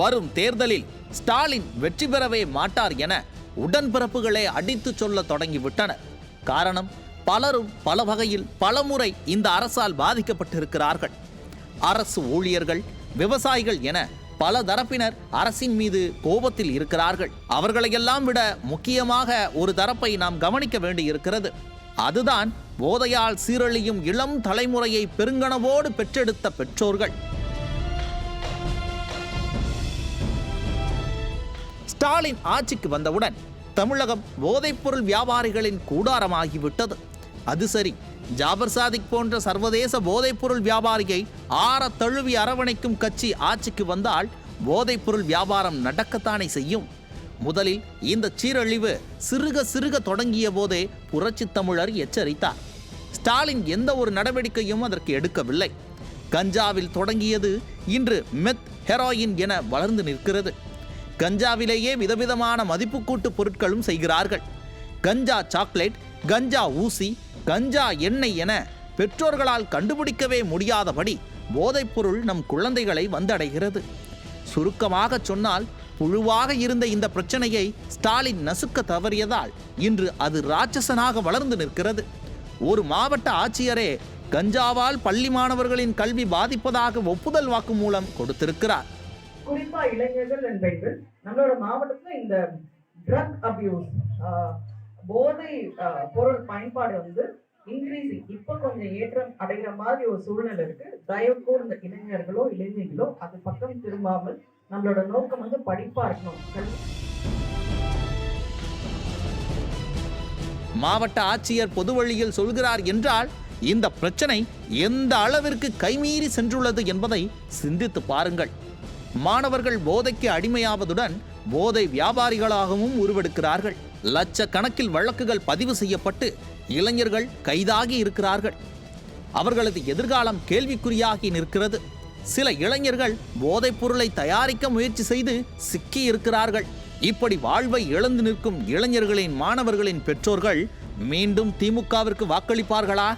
வரும் தேர்தலில் ஸ்டாலின் வெற்றி பெறவே மாட்டார் என உடன்பிறப்புகளே அடித்துச் சொல்ல தொடங்கிவிட்டனர். காரணம் பலரும் பல வகையில் பலமுறை இந்த அரசால் பாதிக்கப்பட்டிருக்கிறார்கள். அரசு ஊழியர்கள் விவசாயிகள் என பல தரப்பினர் அரசின் மீது கோபத்தில் இருக்கிறார்கள். அவர்களையெல்லாம் விட முக்கியமாக ஒரு தரப்பை நாம் கவனிக்க வேண்டியிருக்கிறது. அதுதான் போதையால் சீரழியும் இளம் தலைமுறையை பெருங்கனவோடு பெற்றெடுத்த பெற்றோர்கள். ஸ்டாலின் ஆட்சிக்கு வந்தவுடன் தமிழகம் போதைப்பொருள் வியாபாரிகளின் கூடாரமாகிவிட்டது. அது சரி ஜாபர் சாதிக் போன்ற சர்வதேச போதைப்பொருள் வியாபாரியை ஆற தழுவி அரவணைக்கும் கட்சி ஆட்சிக்கு வந்தால் போதைப்பொருள் வியாபாரம் நடக்கத்தானே செய்யும். முதலில் இந்த சீரழிவு சிறுக சிறுக தொடங்கிய போதே புரட்சி தமிழர் எச்சரித்தார். ஸ்டாலின் எந்த ஒரு நடவடிக்கையும் அதற்கு எடுக்கவில்லை. கஞ்சாவில் தொடங்கியது இன்று மெத் ஹெராயின் என வளர்ந்து நிற்கிறது. கஞ்சாவிலேயே விதவிதமான மதிப்புக்கூட்டு பொருட்களும் செய்கிறார்கள். கஞ்சா சாக்லேட் கஞ்சா ஊசி கஞ்சா எண்ணெய் என பெற்றோர்களால் கண்டுபிடிக்கவே முடியாதபடி போதைப்பொருள் நம் குழந்தைகளை வந்தடைகிறது. சுருக்கமாக சொன்னால் புழுவாக இருந்த இந்த பிரச்சனையை ஸ்டாலின் நசுக்க தவறியதால் இன்று அது ராட்சசனாக வளர்ந்து நிற்கிறது. ஒரு மாவட்ட ஆட்சியரே கஞ்சாவால் பள்ளி மாணவர்களின் கல்வி பாதிப்பதாக ஒப்புதல் வாக்குமூலம் கொடுத்திருக்கிறார். குறிப்பா இளைஞர்கள் அண்ட் பெண்கள் நம்மளோட மாவட்டத்துல இந்த ட்ரக் அபியூஸ் போதை பொருள் பயன்பாடு வந்து இன்க்ரீசிங் இப்போ கொஞ்சம் ஏற்றம் அடைகிற மாதிரி ஒரு சூழ்நிலை இருக்கு. தயவு கூர்ந்த இளைஞர்களோ இளைஞர்களோ அது பக்கம் திரும்பாமல் நம்மளோட நோக்கம் வந்து படிப்பா இருக்கணும் மாவட்ட ஆட்சியர் பொதுவழியில் சொல்கிறார் என்றால் இந்த பிரச்சனை எந்த அளவிற்கு கைமீறி சென்றுள்ளது என்பதை சிந்தித்து பாருங்கள். மாணவர்கள் போதைக்கு அடிமையாவதுடன் போதை வியாபாரிகளாகவும் உருவெடுக்கிறார்கள். லட்சக்கணக்கில் வழக்குகள் பதிவு செய்யப்பட்டு இளைஞர்கள் கைதாகி இருக்கிறார்கள். அவர்களது எதிர்காலம் கேள்விக்குறியாகி நிற்கிறது. சில இளைஞர்கள் போதைப் பொருளை தயாரிக்க முயற்சி செய்து சிக்கி இருக்கிறார்கள். இப்படி வாழ்வை இழந்து நிற்கும் இளைஞர்களின் மாணவர்களின் பெற்றோர்கள் மீண்டும் திமுகவிற்கு வாக்களிப்பார்களா?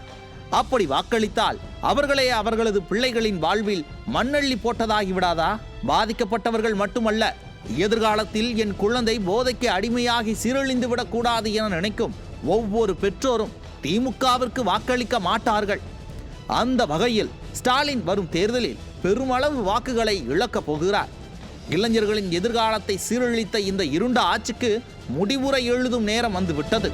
அப்படி வாக்களித்தால் அவர்களே அவர்களது பிள்ளைகளின் வாழ்வில் மண்ணள்ளி போட்டதாகி விடாதா? பாதிக்கப்பட்டவர்கள் மட்டுமல்ல எதிர்காலத்தில் என் குழந்தை போதைக்கு அடிமையாகி சீரழிந்து விடக்கூடாது என நினைக்கும் ஒவ்வொரு பெற்றோரும் திமுகவிற்கு வாக்களிக்க மாட்டார்கள். அந்த வகையில் ஸ்டாலின் வரும் தேர்தலில் பெருமளவு வாக்குகளை இழக்கப் போகிறார். இளைஞர்களின் எதிர்காலத்தை சீரழித்த இந்த இருண்ட ஆட்சிக்கு முடிவுரை எழுதும் நேரம் வந்துவிட்டது.